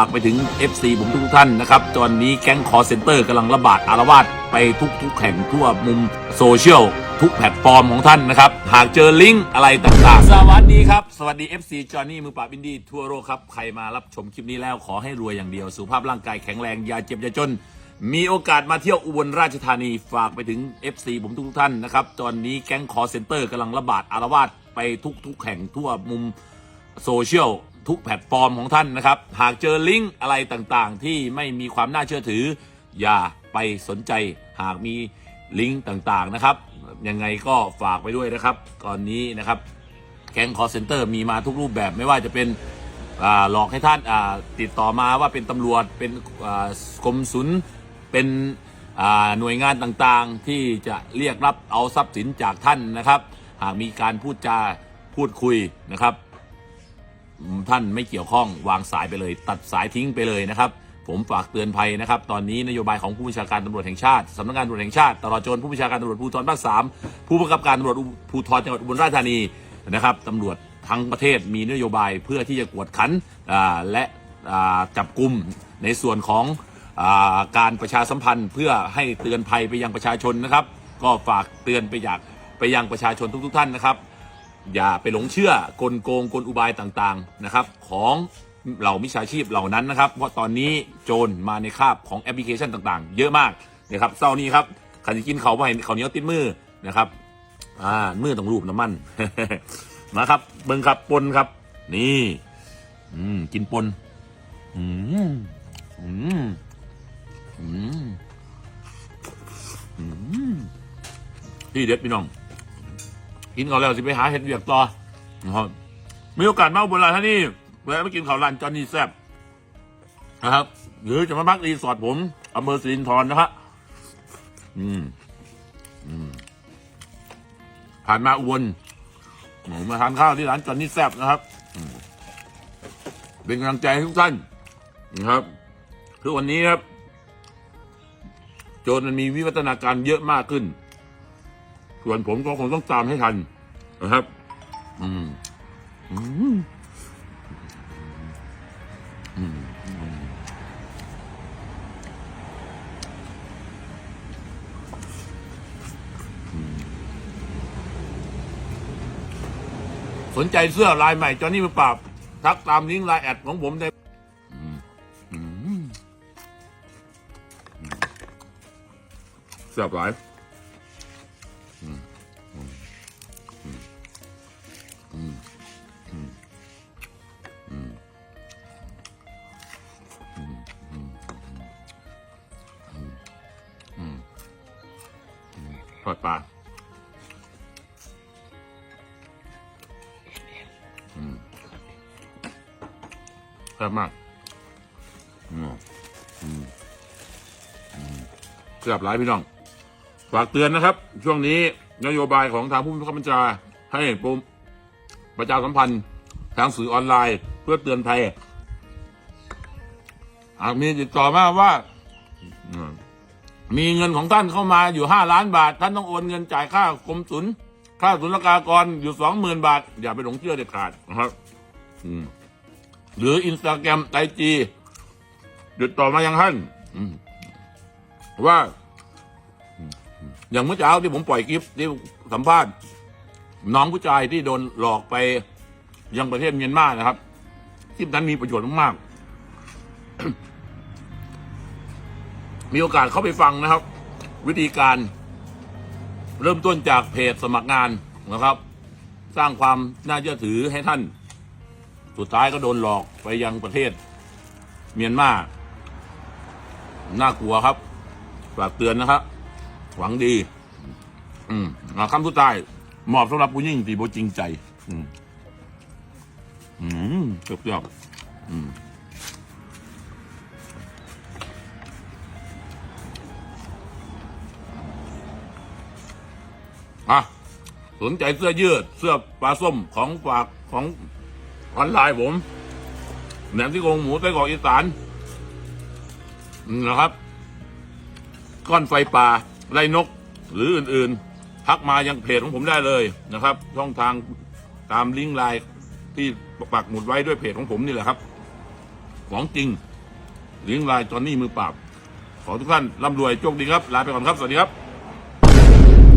ฝากไปถึง FC ผมทุกท่านนะครับ ตอนนี้แก๊งคอร์เซนเตอร์กำลังระบาดอารวาสไปทุกทุกแห่งทั่วมุมโซเชียลทุกแพลตฟอร์มของท่านนะครับ หากเจอลิงก์อะไรต่างๆ สวัสดีครับ สวัสดี FC จอห์นนี่มือปราบอินดี้ทั่วโลกครับ ใครมารับชมคลิปนี้แล้วขอให้รวยอย่างเดียว สุขภาพร่างกายแข็งแรง อย่าเจ็บอย่าจน มีโอกาสมาเที่ยวอุบลราชธานีฝากไปถึง FC ผมทุกท่านนะครับตอนนี้แก๊งคอร์เซนเตอร์กำลังระบาดอารวาสไปทุกทุกแห่งทั่วมุมโซเชียล ทุกแพลตฟอร์มของท่านนะครับ หากเจอลิงก์อะไรต่างๆ ที่ไม่มีความน่าเชื่อถือ อย่าไปสนใจ หากมีลิงก์ต่างๆนะครับ ยังไงก็ฝากไปด้วยนะครับตอนนี้นะครับ แก๊งคอร์เซนเตอร์มีมาทุกรูปแบบไม่ว่าจะเป็นหลอกให้ท่านติดต่อมาว่าเป็นตำรวจเป็นกรมศุลเป็นหน่วยงานต่างๆ ที่จะเรียกรับเอาทรัพย์สินจากท่านนะครับ หากมีการพูดจาพูดคุยนะครับ ท่านไม่เกี่ยวข้องวางสายไปเลย ตัดสายทิ้งไปเลยนะครับ ผมฝากเตือนภัยนะครับ ตอนนี้นโยบายของผู้บัญชาการตำรวจแห่งชาติสำนักงานตำรวจแห่งชาติตลอดจนผู้บัญชาการตำรวจภูธรภาคสามผู้บังคับการตำรวจภูธรจังหวัดอุบลราชธานีนะครับตำรวจทั้งประเทศมีนโยบายเพื่อที่จะกวดขันและจับกลุ่มในส่วนของอการประชาสัมพันธ์เพื่อให้เตือนภัยไปยังประชาชนนะครับ ก็ฝากเตือนไปอยากไปยังประชาชนทุกๆท่านนะครับ อย่าไปหลงเชื่อกลโกงกลอุบายต่างๆนะครับ ของเหล่ามิจฉาชีพเหล่านั้นนะครับ เพราะตอนนี้โจรมาในคราบของแอปพลิเคชันต่างๆ เยอะมากนะครับเศร้านี้ครับขันจะกินเขาไปเขาเหนียติดมือนะครับอ่ามือต้องรูปน้ำมันนะครับเบิ้งครับปนครับ นี่ อืมกินปนอืมอืมอืมอืมที่เด็ดพี่น้อง กินเขาแล้วสิไปหาเห็ดเวียกต่อนะครับมีโอกาสมาอุบลราชธานีแวะมากินข้าวร้านจอนนี่แซ่บนะครับ หรือจะมาพักรีสอร์ทผมอำเภอสิรินธรนะครับอืมอืมผ่านมาอุบลผมมาทานข้าวที่ร้านจอนนี่แซ่บนะครับเป็นกำลังใจให้ทุกท่านนะครับคือวันนี้ครับ โจรมันมีวิวัฒนาการเยอะมากขึ้น ส่วนผมก็คงต้องตามให้ทันนะครับ อืมอืมอืมสนใจเสื้อลายใหม่จอนี่มือปราบทักตามลิงก์ไลน์แอดของผมได้เสื้อหลาย ทอดปลาอืมแซ่บมากเกือบหลายพี่น้อง ฝากเตือนนะครับ ช่วงนี้นโยบายของทางผู้บังคับบัญชาให้ปุ่มประชาสัมพันธ์ทางสื่อออนไลน์ เพื่อเตือนภัยหากมีติดต่อมาว่า มีเงินของท่านเข้ามาอยู่ห้าล้านบาท ท่านต้องโอนเงินจ่ายค่ากรมศุลค่าศุลกากรอยู่สองหมื่นบาท อย่าไปหลงเชื่อเด็ดขาดนะครับหรืออินสตาแกรมไอจีติดต่อมายังท่านว่าอืมอย่างเมื่อเช้าที่ผมปล่อยคลิปที่สัมภาษณ์น้องผู้ชายที่โดนหลอกไปยังประเทศเมียนมานะครับคลิปนั้นมีประโยชน์มากๆ มีโอกาสเข้าไปฟังนะครับ วิธีการ เริ่มต้นจากเพจสมัครงานนะครับ สร้างความน่าเชื่อถือให้ท่าน สุดท้ายก็โดนหลอกไปยังประเทศ เมียนมาน่ากลัวครับฝากเตือนนะครับ หวังดี อืมคำสุดท้ายมอบสำหรับผู้ยิ่งที่โบจริงใจ อืมอืมเกือบ สนใจเสื้อยืด เสื้อปลาส้มของฝากของออนไลน์ผมแหนมที่โครงหมูไส้กรอกอีสานนะครับ ก้อนไฟป่าไรนก หรืออื่นๆ ทักมายังเพจของผมได้เลยนะครับ ช่องทางตามลิงก์ไลน์ที่ปักหมุดไว้ด้วยเพจของผมนี่แหละครับ ของจริงลิงก์ไลน์จอนนี่มือปราบขอทุกท่านร่ำรวยโชคดีครับ ลาไปก่อนครับ สวัสดีครับ